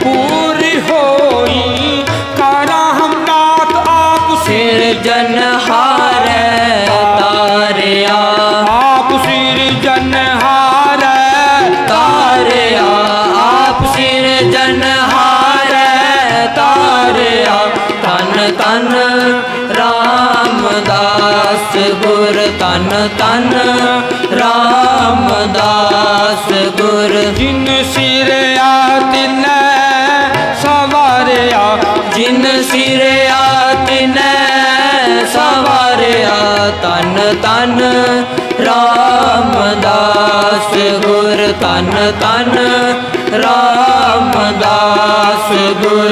ਪੂਰੀ ਹੋਈ ਕਰਾਂ ਹਮ ਨਾਤ ਆਪ ਸਿਰ ਜਨਹਾਰੈ ਤਾਰਿਆ। ਆਪ ਸਿਰ ਜਨਹਾਰੈ ਤਾਰਿਆ। ਆਪ ਸਿਰ ਜਨਹਾਰੈ ਤਾਰਿਆ। ਤਨ ਤਨ ਰਾਮਦਾਸ ਗੁਰ ਤਨ ਤਨ ਰਾਮਦਾਸ ਗੁਰ। ਜਿਨ ਸਿਰ ਸਿਰਿਆ ਤਿਨੈ ਸਵਾਰਿਆ ਤਨ ਤਨ ਰਾਮਦਾਸ ਗੁਰ ਤਨ ਤਨ ਰਾਮਦਾਸ ਗੁਰ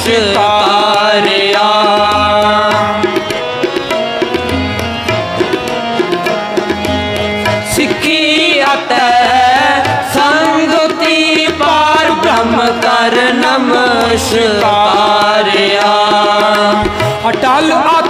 ਨਮਸਕਾਰਿਆ। ਸਿੱਖੀ ਅਤੈ ਸੰਗਤੀ ਪਾਰ ਬ੍ਰਹਮ ਕਰ ਨਮਸਕਾਰਿਆ। ਅਟਲ ਅਥਾਉ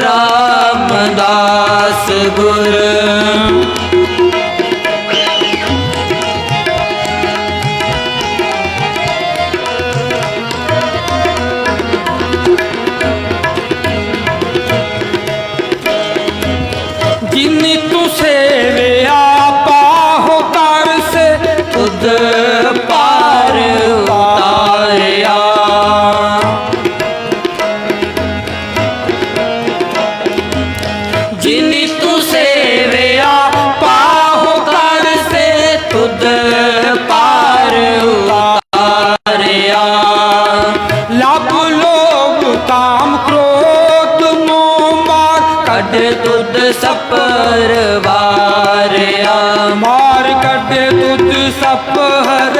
ਰਾਮਦਾਸ ਗੁਰ। ਜਿਨ ਤੂੰ ਸੇਵਿਆ ਜਿਨੀ ਤੂੰ ਸੇਵਿਆ ਪਾਹੁ ਕਰ ਸੇ ਤੁਧ ਪਾਰ ਉਤਾਰਿਆ। ਲਬ ਲੋਭ ਕਾਮ ਕ੍ਰੋਧ ਮੋਹ ਮਾਰ, ਕੱਢ ਤੁਧ ਸਪਰ ਵਾਰਿਆ। ਮਾਰ, ਕੱਢ ਤੁਧ ਸਪ ਹਰ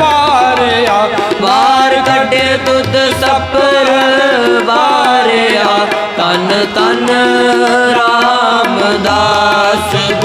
ਬਾਰਿਆ ਵਾਰ ਕੱਢੇ ਤੁਧ ਸਪਰ ਵਾਰਿਆ। ਤਨ ਤਨ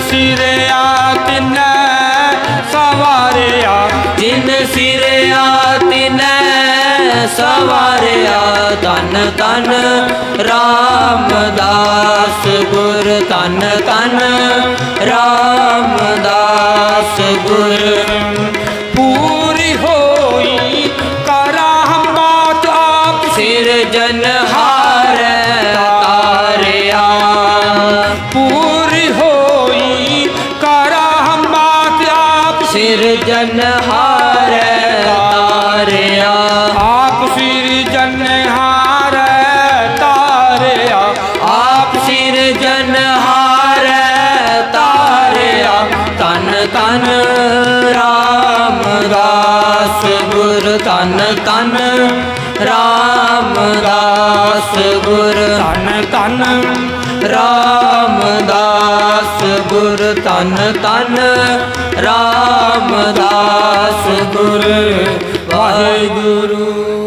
ਸਿਰਿਆ ਤਿਨੈ ਸਵਾਰਿਆ। ਜਿਨ ਸਿਰਿਆ ਤਿਨੈ ਸਵਾਰਿਆ ਤਨ ਤਨ ਰਾਮਦਾਸ ਗੁਰ ਤਨ ਤਨ ਰਾਮਦਾਸ ਗੁਰ। ਪੂਰੀ ਹੋਈ ਕਰਾਮ ਬਾਤ ਆਪ ਸਿਰ ਜਨ ਤਾਰਿਆ। ਆਪ ਸਿਰ ਜਨਹਾਰ ਤਾਰਿਆ। ਆਪ ਸਿਰ ਜਨ ਹਾਰੈ ਤਾਰਿਆ। ਤਨ ਤਨ ਰਾਮਦਾਸ ਗੁਰ ਤਨ ਤਨ ਰਾਮਦਾਸ ਗੁਰ। ਤਨ ਤਨ ਰਾਮਦਾਸ ਗੁਰ ਤਨ ਤਨ ਰਾਮਦਾਸ ਗੁਰ। ਵਾਹਿਗੁਰੂ।